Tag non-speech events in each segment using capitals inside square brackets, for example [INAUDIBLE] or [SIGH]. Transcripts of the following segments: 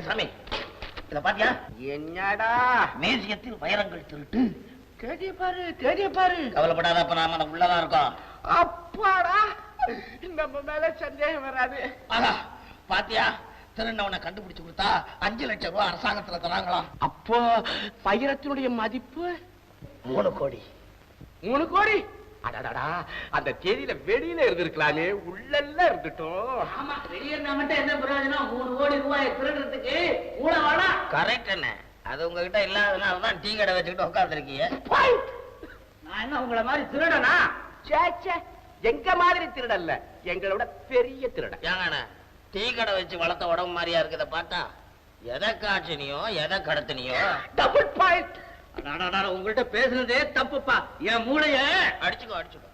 சாமி இத பாத்தியா? என்னடா? மேசியத்தில் வைரங்கள் திருட்டு. தேடிய பாரு தேடிய பாரு. கவலைப்படாத அப்ப நாம உள்ளதான் இருக்கோம். அப்பாடா நம்ம மேல சந்தேகம் வராது. ஆகா பாத்தியா? திருநவனை கண்டுபிடிச்சு கொடுத்தா அஞ்சு லட்சம் ரூபாய் அரசாங்கத்துல தராங்களாம். அப்போ பயிரத்தினுடைய மதிப்பு? மூணு கோடி. மூணு கோடி? அடடடா அந்த தேதியில வெளியில இருந்திருக்கலாமே உள்ளெல்லாம் இருந்துட்டோம். ஆமா வெளியே இருந்தா மட்டும் என்ன பிரயோஜனம்? மூணு கோடி ரூபாய் திருடுறதுக்கு வேணா கரெக்ட் என்ன அது உங்ககிட்ட இல்லாதனால தான் டீ கடை வச்சுக்கிட்டு உட்காந்துருக்கீங்க நான் என்ன உங்களை மாதிரி திருடனா? சே, சே, எங்க மாதிரி திருடல்ல? எங்களோட பெரிய திருடன் ஏங்கண்ணே டீ கடை வச்சு வளர்த்த உடம்பு மாதிரியா இருக்குத பார்த்தா எதை காய்ச்சினியோ எதை கடத்தினியோ? டபுள் பாயிண்ட் அடாடாடா, உங்கள்ட்ட பேசுனதே தப்புப்பா. என் மூளைய. அடிச்சுக்கோ அடிச்சுக்கோ.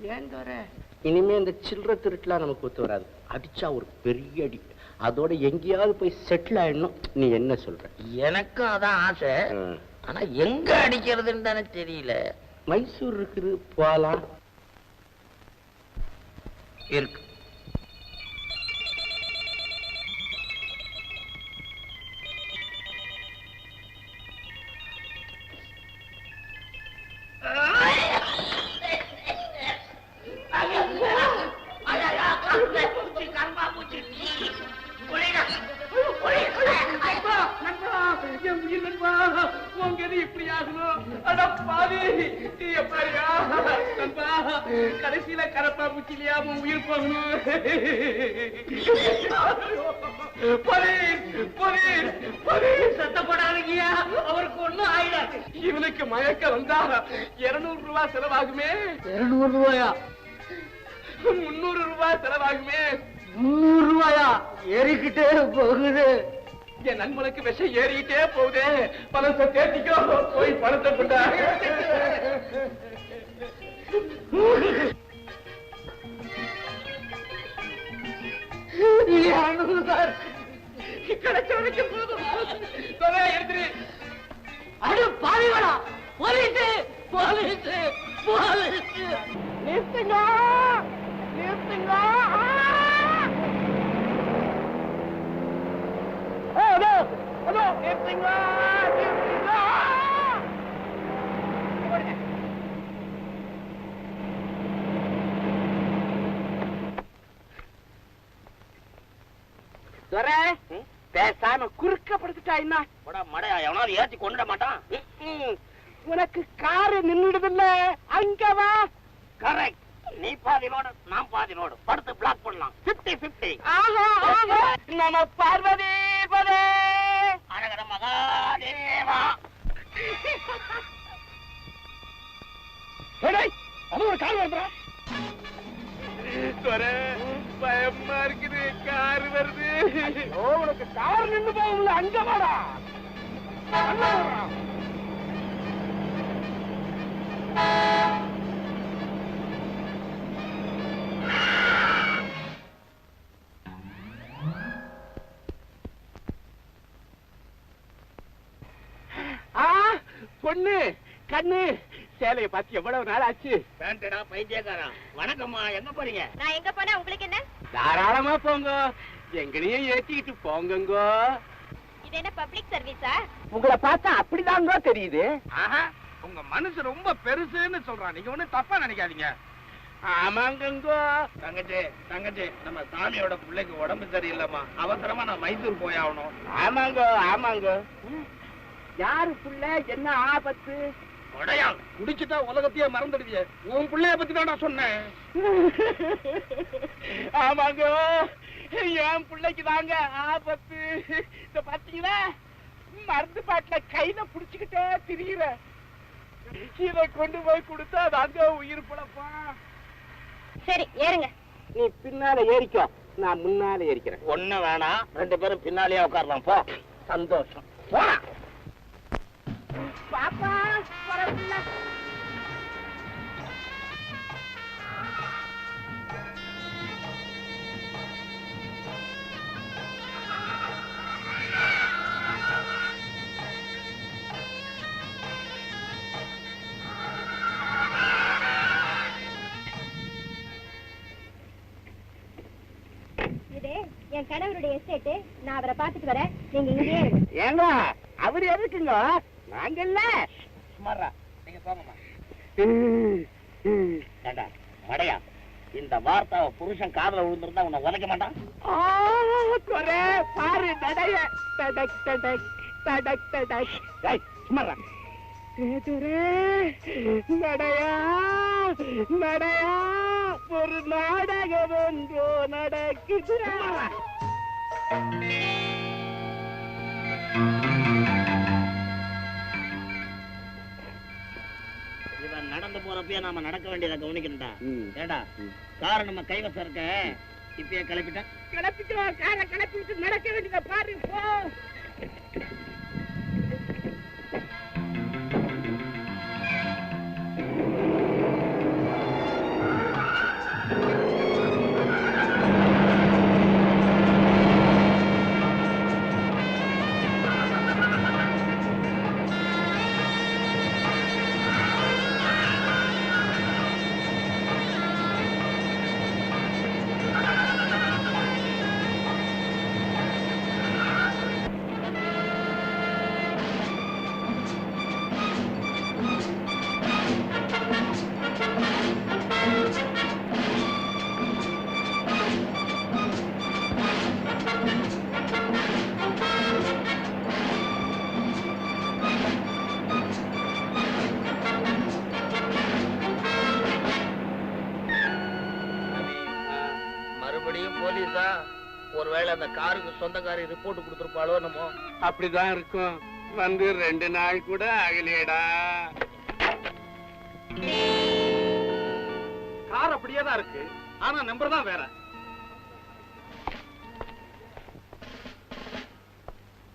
ஏன் தோற? இனிமே இந்த சில்லற திருட்டுலாம் நமக்கு ஒத்து வராது. அடிச்சா ஒரு பெரிய அடி. அதோட எங்கேயாவது போய் செட்டில் ஆயிடணும். நீ என்ன சொல்ற? எனக்கும் அதான் ஆசை. ஆனா எங்க அடிக்கிறதுன்னு தானே தெரியல. மைசூர் இருக்குது போலாம் இருக்கு. ஆகணும் அட பாவி நீ எப்படியா? நண்பா கடைசியில கரப்பா முச்சிலியா உன் உயிர் போகணும்? Police police police. சத்தப்படாதீங்கயா அவருக்கு ஒண்ணும் ஆயிடாது. இவனுக்கு மயக்க வந்தா இருநூறு ரூபாய் செலவாகுமே? இருநூறு ரூபாயா? முன்னூறு ரூபாய் செலவாகுமே? முன்னூறு ரூபாயா? ஏறிக்கிட்டே போகுது. என் நண்பனுக்கு விஷம் ஏறிக்கிட்டே போகுதே. பணத்தை தேட்டிக்கோ போய் பணத்தை கொண்டா கிடைச்ச போதும். எடுத்துரு. அடு பாவிகளா போலீஸ் போலீஸ் போலீஸ். நிறுத்துங்க. நிறுத்துங்க அதோ அதோ நிறுத்துங்க நிறுத்துங்க துரை பேசாம குறுக்க படுத்துட்டா என்ன? போடா மடையா எவனாவது ஏத்தி கொண்டுட மாட்டான். உனக்கு காரு நின்னுடுதுல்ல அங்க வா. கரெக்ட் நீ பாதி லோடு நான் பாதி லோடு படுத்து பிளாக் பண்ணலாம். 50 50 ஆஹா ஆஹா. நம பார்வதி பதே. அழகர மகாதேவா. அது ஒரு கார் வருதுடா. பயமா இருக்குது கார் வருது. உனக்கு கார் நின்னு போகும்ல அங்க வாடா. அங்க பொண்ணு கண்ணு. சேலைய பார்த்து எவ்வளவு நாள் ஆச்சு பேண்டடா பைத்தியக்காரன். வணக்கம்மா எங்க போறீங்க? நான் எங்க போனா உங்களுக்கு என்ன? தாராளமா போங்க. எங்களையும் ஏத்திக்கிட்டு போங்கங்கோ. இது என்ன பப்ளிக் சர்வீஸா உங்களை பார்த்தா அப்படிதாங்க தெரியுது. ஆஹா உங்க மனசு ரொம்ப பெருசுன்னு சொல்றான். நீங்க ஒண்ணும் தப்பா நினைக்காதீங்க. ஆமாங்கங்கோ. தங்கச்சி தங்கச்சி நம்ம சாமியோட பிள்ளைக்கு உடம்பு சரியில்லைம்மா. அவசரமா நான் மைசூர் போய் ஆகணும். ஆமாங்க ஆமாங்க. யாரு புள்ள என்ன ஆபத்து? குடிச்சுட்டா உலகத்தையே மறந்துடுவிய. உன் பிள்ளைய பத்தி தான் நான் சொன்னேன். [LAUGHS] ஆமாங்க என் பிள்ளைக்கு தாங்க ஆபத்து. இந்த பாத்தீங்களா? மருந்து பாட்டுல கையில புடிச்சுக்கிட்டே திரியிற. இத கொண்டு போய் கொடுத்தா தாங்க உயிர் பிழப்பா. சரி ஏறுங்க. நீ பின்னால ஏறிக்கோ. நான் முன்னால ஏறிக்கிறேன். ஒண்ணு வேணாம். ரெண்டு பேரும் பின்னாலேயே உட்காரலாம். போ. சந்தோஷம். போடா பாப்பா பரவாயில்ல என் கணவருடைய எஸ்டேட்டு நான் அவரை பார்த்துட்டு வரேன். நீங்க இங்கேயே ஏங்க அவர் எதுக்குங்க நாங்கல்ல சுமாரா நீங்க போங்கம்மா ஏண்டா மடையா? இந்த வார்த்தை புருஷன் காதுல விழுந்திருந்தா உன்னை உதைக்க மாட்டான்? பாரு நடைய. தடக் தடக் தடக் தடக். துரை, நடையா நடையா. ஒரு நாடகம் ஒன்றோ நடக்குது. நடந்து போறப்பயே நாம நடக்க வேண்டியதை கவனிக்கணும்டா. ஏண்டா? கார் நம்ம கைவசம் இருக்க. இப்பயே கிளப்பிட்டு? காரை கிளப்பி விட்டு நடக்க வேண்டியதை பாரு போ. காருக்கு சொந்தக்காரி ரிப்போர்ட் கொடுத்துருப்பாளோ என்னமோ. அப்படிதான் இருக்கும். வந்து ரெண்டு நாள் கூட ஆகலையேடா. கார் அப்படியே தான் இருக்கு. ஆனா நம்பர் தான் வேற.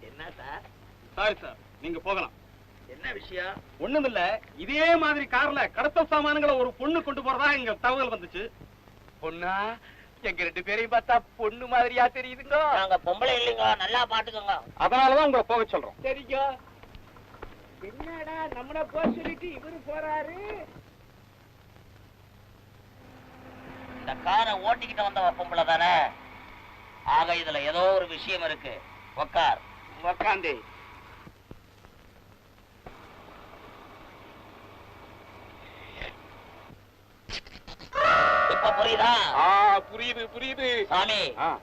என்ன சார் சாரி சார் நீங்க போகலாம். என்ன விஷயம்? ஒண்ணுமில்ல இதே மாதிரி கார்ல கடத்தல் சாமான்களை ஒரு பொண்ணு கொண்டு போறதா இங்க தகவல் வந்துச்சு. பொண்ணா? எங்க ரெண்டு பேரையும் பார்த்தா பொண்ணு மாதிரியா தெரியுதுங்க. நாங்க பொம்பளை இல்லைங்க நல்லா பாத்துக்கோங்க. அதனாலதான் உங்களை போக சொல்றோம். சரிங்க. என்னடா நம்மள போக சொல்லிட்டு இவரு போறாரு? இந்த காரை ஓட்டிக்கிட்டு வந்தவ பொம்பளை தானே? ஆக இதுல ஏதோ ஒரு விஷயம் இருக்கு. உக்கார். உக்காந்து. இப்ப புரியுதா? புரியுது புரியுது. சாமி.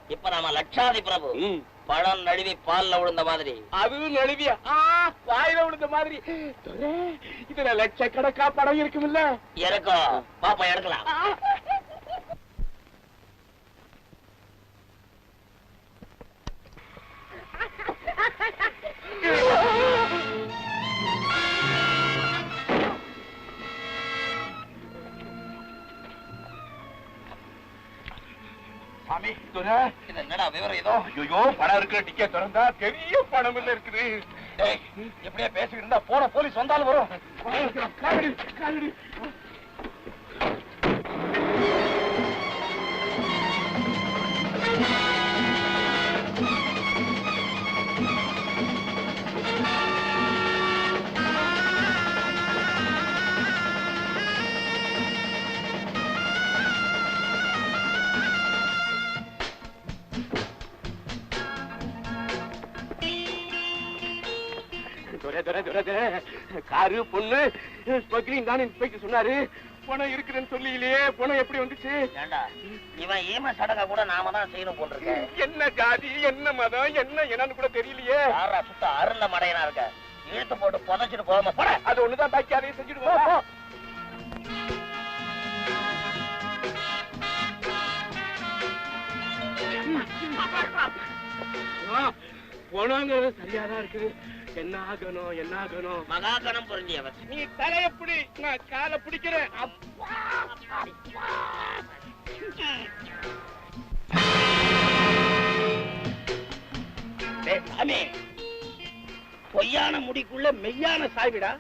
இப்ப நாம லட்சாதி பிரபு. பழம் நழுவி பால்ல விழுந்த மாதிரி. அதுவும் நழுவியா? வாயில விழுந்த மாதிரி. துரை, இதுல லட்சக்கணக்கா படம் இருக்குமில்ல? இருக்கும். பாப்பா எடுக்கலாம். சாமி துரை இது என்னடா விவரம் ஏதோ? ஐயோ பணம் இருக்கிற டிக்கெட் திறந்தா பெரிய பணம் இல்ல இருக்குது. டேய், இப்படியே பேசிக்கிட்டு இருந்தா போன போலீஸ் வந்தாலும் வரும். காரு பொண்ணு ஸ்மக்லிங் தான் இன்ஸ்பெக்டர் சொன்னாரு. பணம் இருக்குதுன்னு சொல்லியிலேயே பணம் எப்படி வந்துச்சு? ஏண்டா இவன் ஈம சடங்கை கூட நாம தான் செய்யணும் போல் இருக்க என்ன ஜாதி என்ன மதம் என்ன என்னன்னு கூட தெரியலையே. யாரா சுத்த அருள மடையனா இருக்க? இழுத்து போட்டு புதைச்சிட்டு போகாம போட. அது ஒண்ணுதான் பாக்கி அதையும் செஞ்சுடுவோம் பணங்கிறது சரியாதான் இருக்குது. என்ன ஆகணும் என்ன ஆகணும் மகாகணம் புரிஞ்சியவர் நீ தலைய பிடி நான் காலை பிடிக்கிறேன். சாமி பொய்யான முடிக்குள்ள மெய்யான சாய்விடா.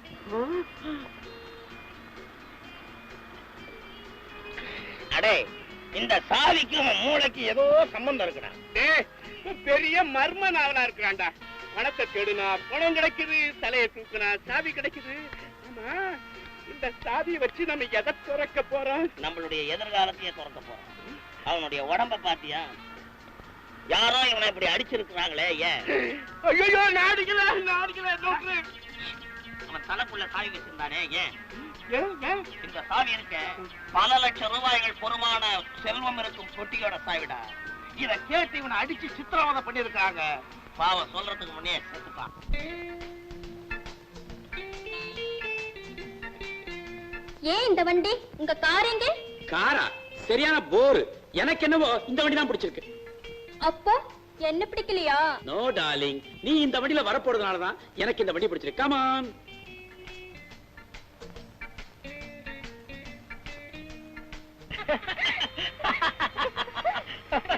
அடே இந்த சாவிக்கும் மூளைக்கு ஏதோ சம்பந்தம் இருக்குடா. பெரிய மர்ம நாவலா இருக்கிறான்டா. பணத்தை தேடுனா பணம் கிடைக்குது தலையை தூக்குனா சாவி கிடைக்குது. ஆமா இந்த சாவியை வச்சு நம்ம எதை துறக்க போறோம்? நம்மளுடைய எதிர்காலத்தையே திறக்க போறோம். அவனுடைய உடம்ப பாத்தியா யாரோ இவனை இப்படி அடிச்சிருக்கிறாங்களே ஏன்? ஐயோ அடிக்கல டாக்டர் அவன் தலைக்குள்ள சாவி வச்சிருந்தானே ஏன்? இந்த சாவி இருக்க பல லட்சம் ரூபாய்கள் பொறுமான செல்வம் இருக்கும் பொட்டியோட சாவிடா. இத கேட்டு இவனை அடிச்சு சித்திரவதை பண்ணிருக்காங்க பாவம் சொல்றதுக்கு முன்னே செத்துப்பான் ஏன் இந்த வண்டி? உங்க கார் எங்க? காரா? சரியான போர். எனக்கு என்னவோ இந்த வண்டி தான் பிடிச்சிருக்கு. அப்போ என்ன பிடிக்கலையா? நோ டார்லிங் நீ இந்த வண்டியில வரப்போறதுனால தான் எனக்கு இந்த வண்டி பிடிச்சிருக்கு. கமான் ஹாய் [LAUGHS]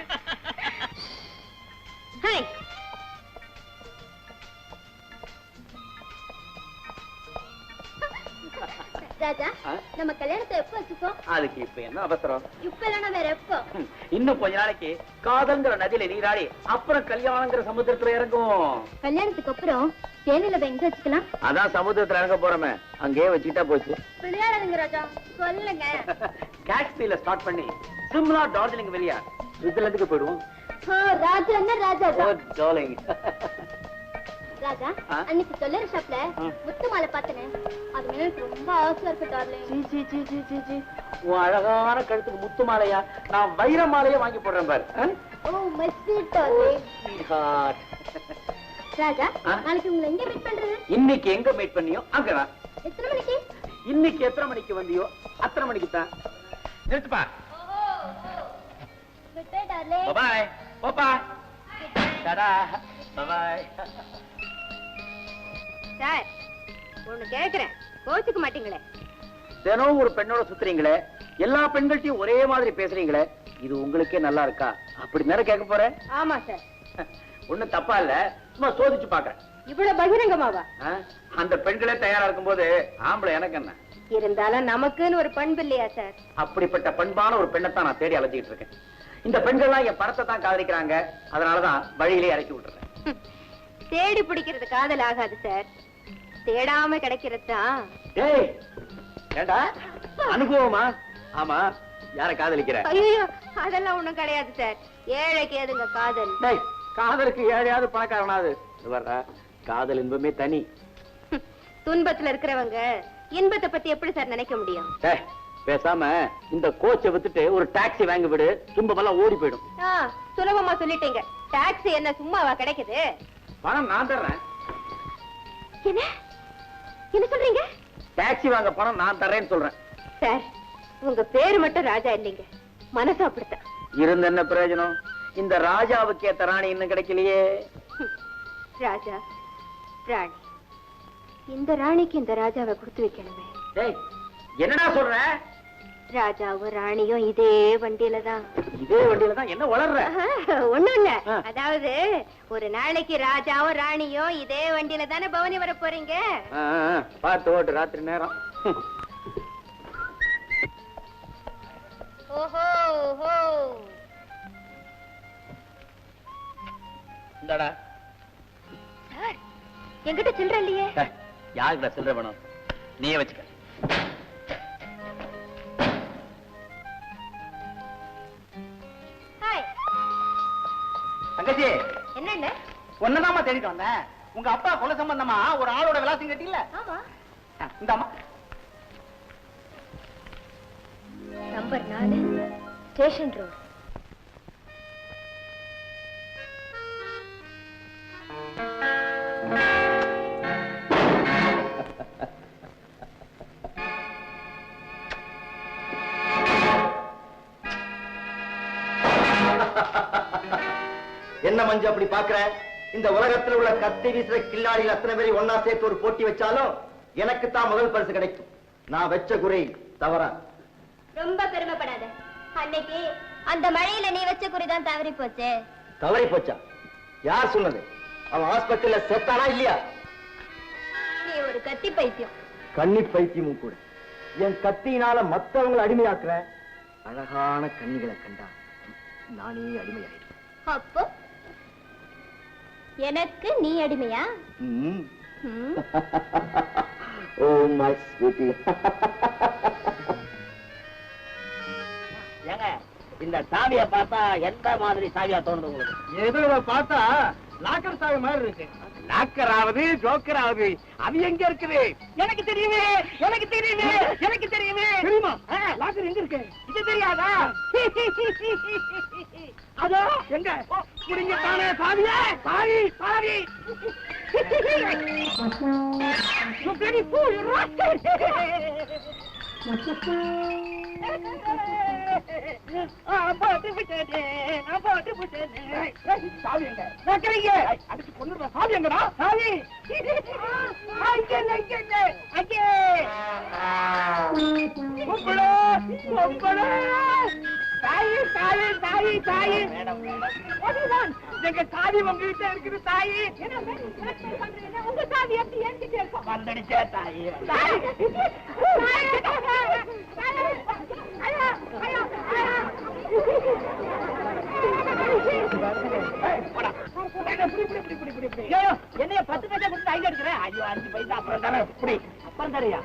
அதுக்கு இப்ப என்ன அவசரம்? இப்ப இல்லைன்னா வேற எப்போ? ஹம், இன்னும் கொஞ்ச நாளைக்கு காதல்ங்கிற நதியில நீராடி அப்புறம் கல்யாணங்கிற சமுத்திரத்துல இறங்கும் கல்யாணத்துக்கு அப்புறம் தேனில எங்க வச்சுக்கலாம்? அதான் சமுத்திரத்துல இறங்க போறோமே. அங்கேயே வச்சுக்கிட்டா போச்சு. விளையாடாதுங்க ராஜா. சொல்லுங்க. [LAUGHS] டாக்ஸில ஸ்டார்ட் பண்ணி சிம்லா டார்ஜிலிங் வெளியா. சுவிட்சர்லாந்துக்கு போயிடுவோம். ராஜா என்ன ராஜா? டார்லிங் [LAUGHS] ராஜா? அன்னைக்கு சொல்லற ஷாப்ல. முத்து மாலை பார்த்தனே. அது மேல எனக்கு ரொம்ப ஆசையா இருக்கு டார்லிங் சீ, சீ, சீ, சீ, சீ, சீ. உன் அழகான கழுத்துக்கு முத்து மாலையா? நான் வைர மாலையே வாங்கி போடுறேன் பாரு? ஓ my sweet darling sweetheart. Raja ஆ? நாளைக்கு உங்களை எங்க மீட் பண்றது? இன்னைக்கு எங்க மீட் பண்ணியோ? அங்கதான் எத்தனை மணிக்கு? இன்னைக்கு எத்தனை மணிக்கு வந்தியோ? அத்தனை மணிக்கு தான். நிறுத்துப்பா. குட் பை டார்லிங் பாய் போப்பா டடா பாய் சார் ஒண்ணு கேக்குறேன். கோச்சுக்க மாட்டீங்களே. தினம் ஒரு பெண்ணோட சுத்துறீங்களே? எல்லா பெண்கள்ட்டையும் ஒரே மாதிரி பேசுறீங்களே? இது உங்களுக்கே நல்லா இருக்கா? அப்படி நேரம் கேட்க போறேன் ஆமா சார். ஒண்ணும் தப்பா இல்ல. சும்மா சோதிச்சு பாக்குறேன். இவ்வளவு பகிரங்கமாவா? அந்த பெண்களே தயாரா இருக்கும்போது ஆம்பளை எனக்கு என்ன? இருந்தாலும் நமக்குன்னு ஒரு பண்பு இல்லையா சார்? அப்படிப்பட்ட பண்பான ஒரு பெண்ணைத்தான் நான் தேடி அலைஞ்சிட்டு இருக்கேன். இந்த பெண்கள்லாம் என் பணத்தை தான் காதலிக்கிறாங்க. அதனாலதான் வழியிலே இறக்கி விட்டுறேன். தேடி பிடிக்கிறது காதல் ஆகாது சார். தேடாம கிடைக்கிறது? தான் டேய் ஏண்டா? அனுபவமா? ஆமா யார காதலிக்கிற? ஐயோ அதெல்லாம் ஒண்ணும் கிடையாது சார். ஏழைக்கு எதுங்க காதல்? டேய் காதலுக்கு ஏழையாவது பணக்காரனாவது இது வர்றா காதல் இன்பமே தனி. துன்பத்துல இருக்கிறவங்க இன்பத்தை பத்தி எப்படி சார் நினைக்க முடியும்? டேய் பேசாம இந்த கோச்சை வித்துட்டு ஒரு டாக்ஸி வாங்கி விடு துன்பமெல்லாம் ஓடி போயிடும். சுலபமா சொல்லிட்டீங்க. டாக்ஸி என்ன சும்மாவா கிடைக்குது? பணம் நான் தர்றேன். என்ன? என்ன சொல்றீங்க? டாக்ஸி வாங்க பணம் நான் தர்றேன்னு சொல்றேன். சார் உங்க பேரு மட்டும் ராஜா இல்லைங்க. மனசு அப்படித்தான். இருந்த என்ன பிரயோஜனம்? இந்த ராஜாவுக்கு ஏத்த ராணி இன்னும் கிடைக்கலையே. ராஜா ராணி. இந்த ராணிக்கு இந்த ராஜாவை கொடுத்து வைக்கணுமே. என்னடா சொல்ற? ராஜாவும் ராணியும் இதே வண்டியில தான் இதே வண்டியில தான் என்ன வளர்ற? ஒண்ணும் இல்ல. அதாவது ஒரு நாளைக்கு ராஜாவும் ராணியும் இதே வண்டியில தானே பவனி வர போறீங்க? பார்த்து ஓட்டு ராத்திரி நேரம். ஓஹோ இந்தாடா. சில்லற இல்லையே. யாருக்குடா சில்லற வேணும்? நீயே வச்சுக்க. தங்கச்சி. என்னங்க? ஒன்னதாமா தேடிட்டு வந்தேன். உங்க அப்பா கொலை சம்பந்தமா ஒரு ஆளோட விலாசம் கட்டில ஆமா. இந்தாமா நம்பர் நாலு ஸ்டேஷன் ரோடு. மஞ்சு அப்படி பாக்குற இந்த உலகத்துல உள்ள கத்தி வீசுற கில்லாடிகள் அத்தனை பேரை ஒன்னா சேர்த்து ஒரு போட்டி வச்சாலும் எனக்கு தான் முதல் பரிசு கிடைக்கும். நான் வச்ச குறி தவறா? ரொம்ப பெருமைப்படாத. அன்னைக்கு அந்த மழையில நீ வச்ச குறிதான் தவறி போச்சு. தவறி போச்சா? யார் சொன்னது? அவன் ஹாஸ்பிட்டல்ல செத்தானா இல்லையா? நீ ஒரு கத்தி பைத்தியம். கன்னி பைத்தியமும் கூட. என் கத்தியினால மத்தவங்களை அடிமையாக்குற அழகான கண்ணிகளை கண்டா நானே அடிமையாயிடுவேன். அப்போ எனக்கு நீ அடிமையா? ம். ம்? ஓ மை ஸ்வீட்டி ஏங்க இந்த சாவியை பார்த்தா எந்த மாதிரி சாவியா தோணுது உங்களுக்கு? ஏதோ இதை பார்த்தா லாக்கர் சாவி மாதிரி இருக்கு. லாக்கராவது ஜோக்கராவது அது எங்க இருக்குது? எனக்கு தெரியுமே எனக்கு தெரியுமே எனக்கு தெரியுமே. தெரியுமா? லாக்கர் எங்க இருக்கு? இது தெரியாதா? [LAUGHS] அதோ எங்க? புடிங்க தானே சாவியே சாவி சாவி You சாவி தாயி, தாயி, தாயி, தாயி. அதுதான். எங்க சாவி உங்ககிட்ட இருக்குது தாயி. உங்க சாவி எப்படி என்கிட்ட இருக்கும் வந்துடுச்சே தாயி. என்னைய பத்து பைசா கொடுத்து எடுக்கிறேன் ஐயோ அஞ்சு பைசா அப்புறம் தானே இப்படி அப்புறம் தரையா?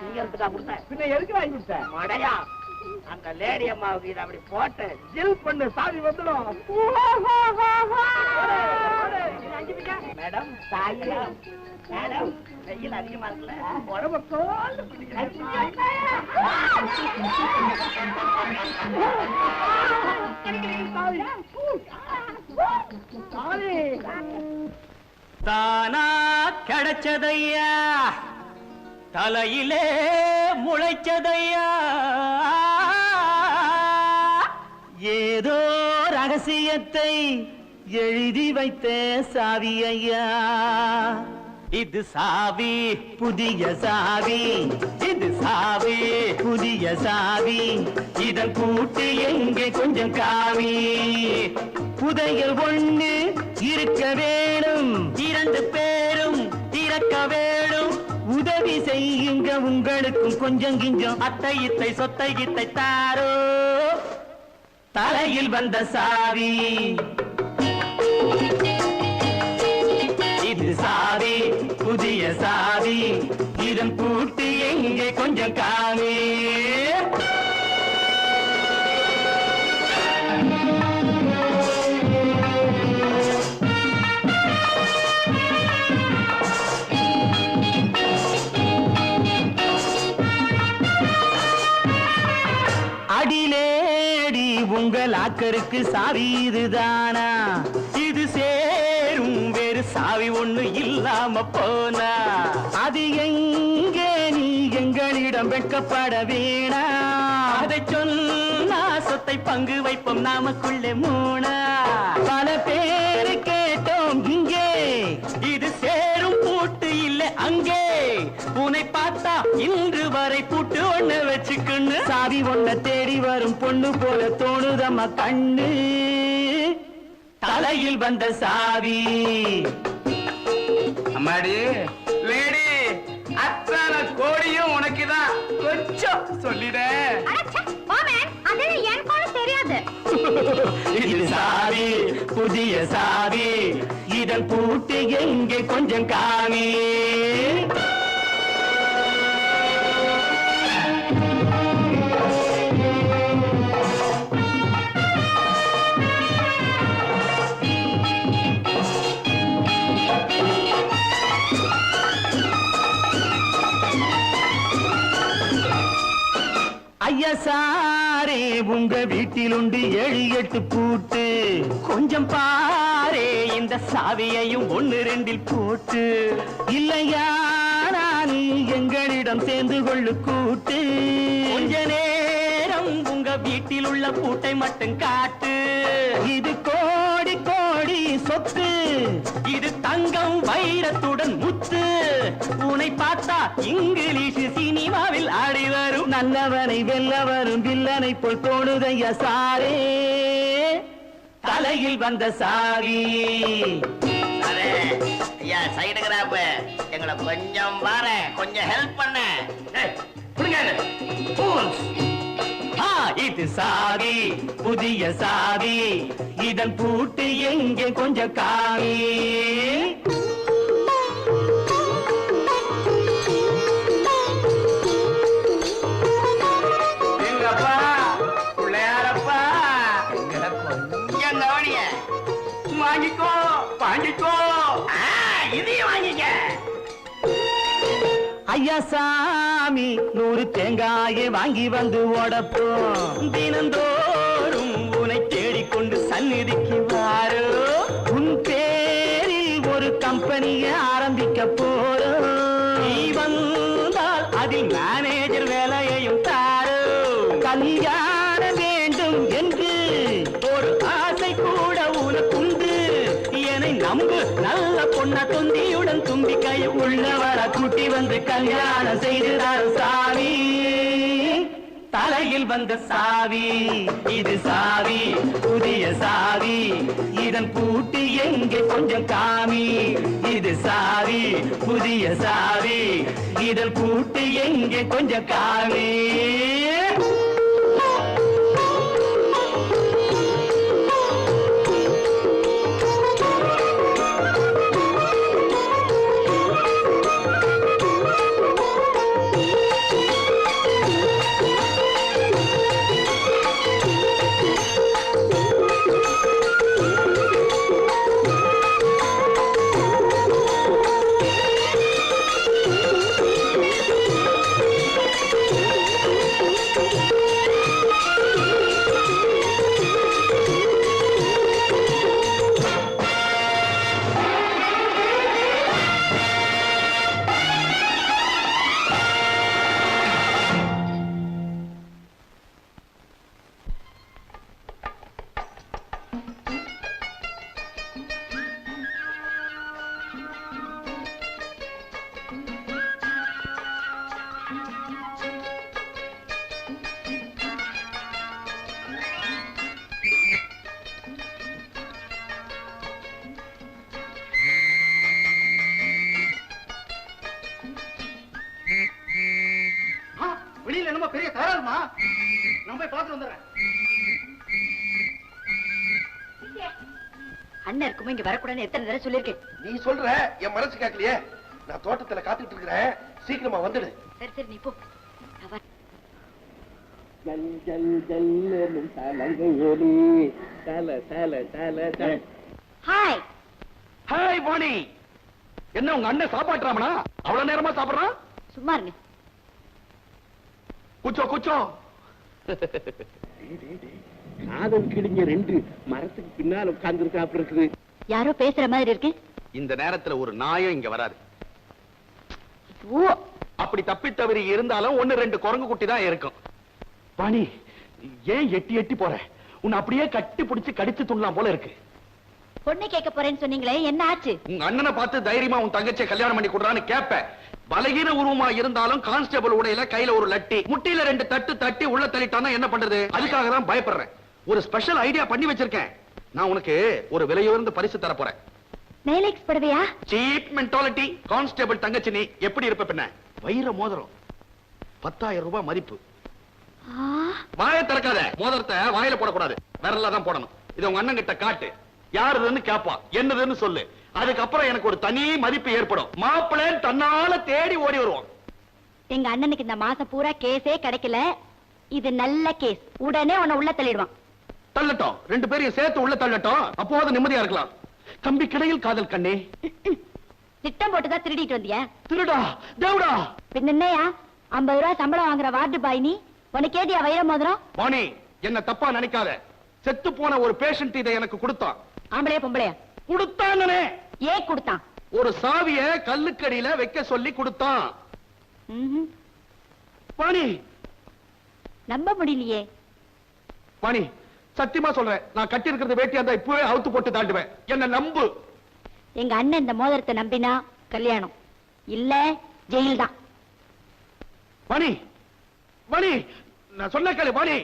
நீங்க எடுத்துக்கா கொடுத்தேன். பின்ன எதுக்கு வாங்கி கொடுத்தேன்? மடையா. அந்த லேடி அம்மாவுக்கு இதை அப்படி போட்டு ஜில் பண்ணு சாவி வந்துடும். மேடம் தாயா மேடம் வெயில் அதிகமா இருக்குல்ல? உடம்பு தோல் தானா கிடைச்சதையா? தலையிலே முளைச்சதையா? ஏதோ ரகசியத்தை எழுதி வைத்த சாவி ஐயா இது சாவி புதிய சாவி. இது சாவி புதிய சாவி. இதன் கூட்டு எங்கே கொஞ்சம் காவி. புதையல் ஒண்ணு இருக்க வேணும். இரண்டு பேரும் இறக்க வேணும். உதவி செய்யுங்க உங்களுக்கும் கொஞ்சம் கிஞ்சம். அத்தை இத்தை சொத்தை கித்தை தாரோ. தலையில் வந்த சாவி. இது சாவி புதிய சாவி. இதன் பூட்டி எங்கே கொஞ்சம் காமி அடிலேடி உங்கள் ஆக்கருக்கு சாவி இதுதானா? இது சேரும் வேறு சாவி ஒண்ணு இல்லாம போனா? அது எங்கே நீ எங்களிடம் வெட்கப்பட வேணா? அதை சொன்னா சொத்தை பங்கு வைப்போம் நாமக்குள்ளே மூணா? பல பேரு கேட்டோம் இங்கே. இது சேரும் பூட்டு இல்லை அங்கே. உன்னை பார்த்தா இன்று வரை பூட்டு ஒண்ணு சாவி ஒண்ண தேடி வரும் பொண்ணு போல தோணுதம்மா கண்ணு. தலையில் வந்த சாவி. அம்மாடி லேடி அத்தனை கோடியும் உனக்குதான். கொஞ்சம் சொல்லிட. அது எனக்கு தெரியாது. இது சாவி புதிய சாவி. இதன் பூட்டு எங்கே கொஞ்சம் காமி சாரே உங்க வீட்டில் உண்டு ஏழு எட்டு பூட்டு. கொஞ்சம் பாரே இந்த சாவியையும் ஒன்னு ரெண்டில் போட்டு. இல்லையா நான் எங்களிடம் சேர்ந்து கொள்ளு கூட்டு. கொஞ்ச நேரம் உங்க வீட்டில் உள்ள பூட்டை மட்டும் காட்டு. இது சொத்து. இது தங்கம் வைரத்துடன் முத்து. உனை பார்த்தா இங்கிலீஷ் சினிமாவில் ஆடி வரும். நல்லவனை வெல்ல வரும் வில்லனை போல் தோணுதையா சாரே. தலையில் வந்த சாவி. அரே, ஐயா சைடு கிராப் எங்களை கொஞ்சம் பாரு கொஞ்சம் ஹெல்ப் பண்ண. இது சாவி புதிய சாவி இதன் பூட்டு எங்கே கொஞ்சம் காவி வாங்கிக்கோ வாங்கிக்கோ. இதையும் வாங்கிக்க. ஐயா சார். சாமி நூறு தேங்காயை வாங்கி வந்து ஓடப்போ தினந்தோ வந்து கல்யாணம் செய்துதான் சாமி தலையில் வந்த சாவி இது சாவி புதிய சாவி. இதன் பூட்டி எங்கே கொஞ்சம் காமி. இது சாவி புதிய சாவி. இதன் பூட்டி எங்கே கொஞ்சம் காமி. இங்க வரக்கூடாதுன்னு எத்தனை தடவை சொல்லியிருக்கேன். நீ சொல்ற என் மனசு கேட்கலையே. நான் தோட்டத்துல காத்துட்டு இருக்கிறேன். சீக்கிரமா வந்துடு. சரி சரி நீ போ. ஜல் ஜல் ஜல்லும் தலங்கையொலி தல தல தல தல. ஹாய் ஹாய் போனி என்ன உங்க அண்ணன் சாப்பாட்டுறாமனா? அவ்வளவு நேரமா சாப்பிடுறான்? சும்மா இருங்க. குச்சோ குச்சோ. காதல் கிழிஞ்ச ரெண்டு மரத்துக்கு பின்னால் உட்கார்ந்து இருக்குது. யாரோ பேசுற மாதிரி இருக்கு. இந்த நேரத்துல ஒரு நாயம் இங்க வராது. அப்படி தப்பி தவறி இருந்தாலும் ஒண்ணு ரெண்டு குரங்கு குட்டி தான் இருக்கும். பாணி ஏன் எட்டி எட்டி போற? உன்னை அப்படியே கட்டி பிடிச்சு கடிச்சு துண்ணலாம் போல இருக்கு. பொண்ணு கேட்க போறேன்னு சொன்னீங்களே என்ன ஆச்சு? உங்க அண்ணனை பார்த்து தைரியமா உன் தங்கச்சியை கல்யாணம் பண்ணி கொடுறான்னு கேப்ப பலகீன உருவமா இருந்தாலும் கான்ஸ்டபிள் உடையில கையில ஒரு லட்டி முட்டியில ரெண்டு தட்டு தட்டி உள்ள தள்ளிட்டான்னா என்ன பண்றது? அதுக்காக தான் பயப்படுறேன். ஒரு ஸ்பெஷல் ஐடியா பண்ணி வச்சிருக்கேன். நான் உனக்கு ஒரு விலையுயர்ந்த பரிசு தர போறேன். நைலெக்ஸ் படவையா? சீப் மென்டாலிட்டி கான்ஸ்டபிள் தங்கச்சி நீ எப்படி இருப்ப பின்ன? வைர மோதிரம். பத்தாயிரம் ரூபாய் மதிப்பு. வாயை திறக்காத. மோதிரத்தை வாயில போடக்கூடாது. விரல்ல தான் போடணும். இதை உங்க அண்ணன் கிட்ட காட்டு. யாருதுன்னு கேட்பான் என்னதுன்னு சொல்லு. அதுக்கப்புறம் எனக்கு ஒரு தனி மதிப்பு ஏற்படும். மாப்பிள்ளை தன்னால தேடி ஓடி வருவான். எங்க அண்ணனுக்கு இந்த மாசம் பூரா கேஸே கிடைக்கல. இது நல்ல கேஸ். உடனே உன்னை உள்ள தள்ளிடுவான். தள்ளட்டும். ரெண்டு பேரையும் சேர்த்து உள்ள தள்ளட்டும். அப்போது நிம்மதியா இருக்கலாம். கம்பி கிடையில் காதல் கண்ணே. திட்டம் போட்டுதான் திருடிட்டு வந்தியா? திருடா தேவடா. பின்ன என்னையா? ஐம்பது ரூபாய் சம்பளம் வாங்குற வார்டு பாய் நீ? உனக்கு ஏடியா வைர மோதிரம்? வாணி என்ன தப்பா நினைக்காத. செத்து போன ஒரு பேஷண்ட் இதை எனக்கு கொடுத்தான். ஆம்பளையா பொம்பளையா? கொடுத்தானே. ஏன் கொடுத்தான்? ஒரு சாவிய கல்லுக்கடியில வைக்க சொல்லி கொடுத்தான். வாணி நம்ப முடியலையே. வாணி சத்தியமா சொல்றேன். நான் கட்டி இருக்கிறது வேட்டியா இருந்தா இப்பவே அவுத்து போட்டு தாண்டுவேன். என்ன நம்பு. எங்க அண்ணன் இந்த மோதிரத்தை நம்பினா கல்யாணம். இல்ல ஜெயில் தான் வாணி வாணி நான் சொன்ன கேளு வாணி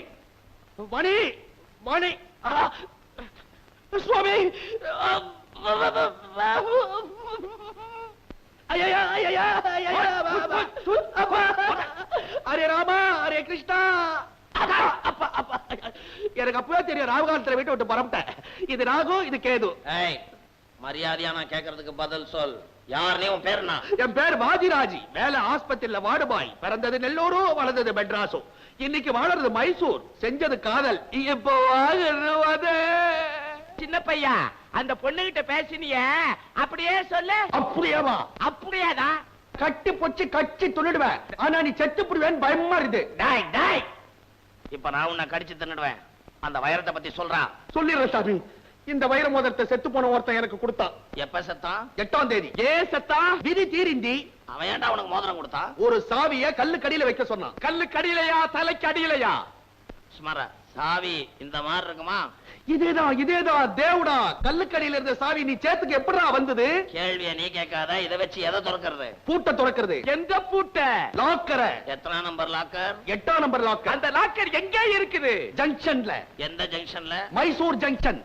வாணி ஆ! சுவாமி. ஹரே ராமா ஹரே கிருஷ்ணா. அப்பா, அப்பா. எனக்கு அப்பவே தெரியும் ராகுகாலத்துல வீட்டை விட்டு பரப்பிட்டேன் இது ராகு இது கேது. ஏய் மரியாதையா நான் கேக்குறதுக்கு பதில் சொல். யார் நீ? உன் பேர் என்ன என் பேர் வாதிராஜி வேலை ஆஸ்பத்திரியில வார்டுபாய். பிறந்தது நெல்லூரு வளர்ந்தது மெட்ராஸும் இன்னைக்கு வாழறது மைசூர். செஞ்சது காதல். இப்போ வாங்குறது பையா அந்த பொண்ணுகிட்ட பேசினிய. அப்படியே சொல்லு. அப்படியேவா? அப்படியாதான் கட்டி பொச்சு கச்சி துணிடுவேன் ஆனா நீ செத்து புடுவேன் பயமா இருக்குது. டாய் டாய். இப்ப நான் உன்னை கடிச்சு தின்னுடுவேன். அந்த வைரத்தை பத்தி சொல்றான் சொல்லிடுறேன் சாமி இந்த வைர மோதிரத்தை செத்து போன ஒருத்தன் எனக்கு கொடுத்தான் எப்ப செத்தான்? எட்டாம் தேதி. ஏ செத்தா? விதி தீரிந்தி. அவன் ஏன்டா உனக்கு மோதிரம் கொடுத்தான் ஒரு சாவிய கல்லு கடியில வைக்க சொன்னான். கல்லு கடியிலையா தலைக்கு அடியிலையா? சுமாரா சாவி இந்த மாதிரி இருக்குமா? இதேதான் இதேதான் தேவடா. கல்லுக்கடியில இருந்த சாவி நீ சேத்துக்கு எப்படிடா வந்தது? கேள்விய நீ கேட்காத இதை வச்சு எதை திறக்கிறது? பூட்ட துறக்கிறது. எந்த பூட்ட? லாக்கர. எத்தனை நம்பர் லாக்கர்? எட்டாம் நம்பர் லாக்கர். அந்த லாக்கர் எங்க இருக்குது? ஜங்ஷன்ல. எந்த ஜங்ஷன்ல? மைசூர் ஜங்ஷன்.